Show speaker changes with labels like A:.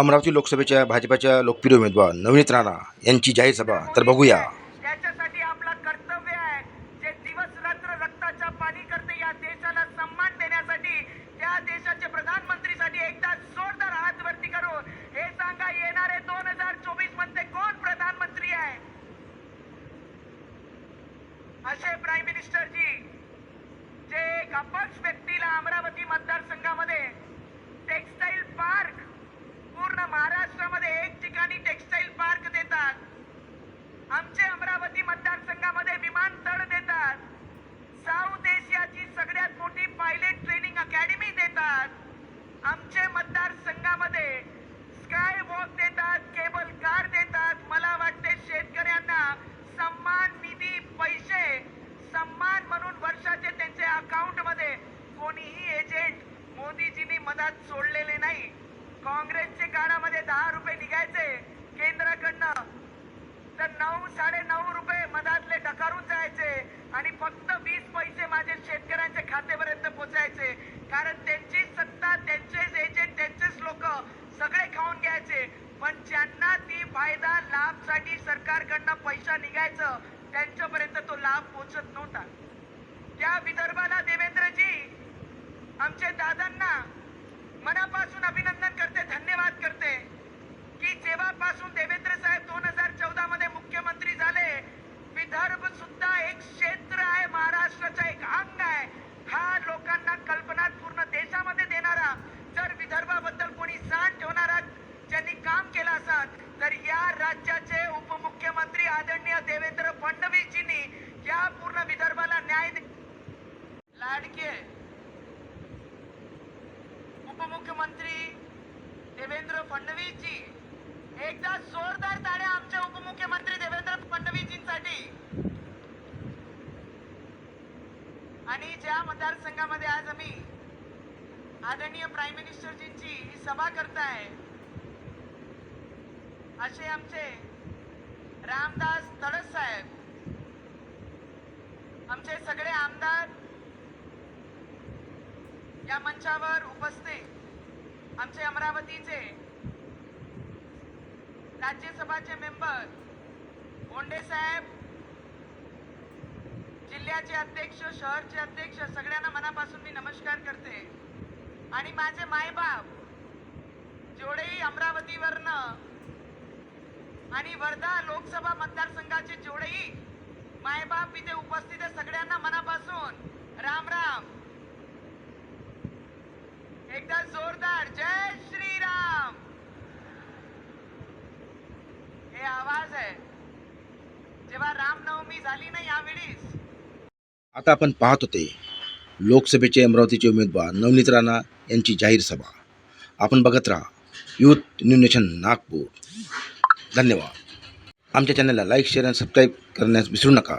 A: अमरावती लोकसभेच्या भाजपाच्या लोकप्रिय उमेदवार नवनीत राणा यांची जाहीर सभा. तर बघूया.
B: त्याच्यासाठी आपला कर्तव्य आहे जे दिवस रात्र रक्ताच्या पाणी करते या देशाला सन्मान देण्यासाठी त्या देशाचे प्रधानमंत्रीसाठी एकदा जोरदार हात वरती करून हे सांगा येणारे दोन हजार चोवीसमध्ये कोण प्रधानमंत्री आहे? असे प्राईम मिनिस्टरजी जे एक अपक्ष व्यक्तीला अमरावती मोदीजींनी सोडलेले नाही. काँग्रेसच्या काळामध्ये दहा रुपये निघायचे. केंद्राकडनं तर नऊ साडे नऊ रुपये मधातले डकारून जायचे आणि फक्त वीस पैसे माझे शेतकऱ्यांच्या खात्यापर्यंत पोचायचे. कारण त्यांची सत्ता त्यांचेच एजंट त्यांचेच लोक सगळे खाऊन घ्यायचे. पण ज्यांना ती फायदा लाभसाठी सरकारकडनं पैसा निघायचं त्यांच्यापर्यंत तो लाभ पोचत नव्हता. त्या विदर्भाला देवेंद्रजी आमचे दादांना मनापासून अभिनंदन करते धन्यवाद करते की जेव्हापासून देवेंद्र साहेब दोन हजार चौदा मध्ये मुख्यमंत्री झाले विदर्भ सुद्धा एक क्षेत्र आहे महाराष्ट्राचा एक अंग आहे हा लोकांना कल्पना पूर्ण देशामध्ये देणारा जर विदर्भाबद्दल कोणी जाण ठेवणारा ज्यांनी काम केलं असत तर या राज्याचे उपमुख्यमंत्री आदरणीय देवेंद्र फडणवीसजींनी या पूर्ण विदर्भाला न्याय लाडके उपमुख्यमंत्री देवेंद्र फडणवीसजी एकदा जोरदार ताड्या आमच्या उपमुख्यमंत्री देवेंद्र फडणवीसजींसाठी. आणि ज्या मतदारसंघामध्ये आज आम्ही आदरणीय प्राईम मिनिस्टरजींची ही सभा करताय असे आमचे रामदास तडस साहेब. आमचे सगळे आमदार या मंचावर उपस्थित आमचे अमरावतीचे राज्यसभाचे मेंबर बोंडे साहेब जिल्ह्याचे अध्यक्ष शहरचे अध्यक्ष सगळ्यांना मनापासून मी नमस्कार करते. आणि माझे मायबाप जेवढेही अमरावतीवरनं आणि वर्धा लोकसभा मतदारसंघाचे जेवढेही मायबाप इथे उपस्थित आहे सगळ्यांना मनापासून. राम राम. एकदा जोरदार. जय श्रीराम. हे आवाज आहे. जेव्हा रामनवमी झाली ना यावेळीस
A: आता आपण पाहत होते लोकसभेचे अमरावतीचे उमेदवार नवनीत राणा यांची जाहीर सभा. आपण बघत राहा यूथ न्यू नेशन नागपूर. धन्यवाद. आमच्या चॅनलला लाईक शेअर आणि सबस्क्राईब करण्यास विसरू नका.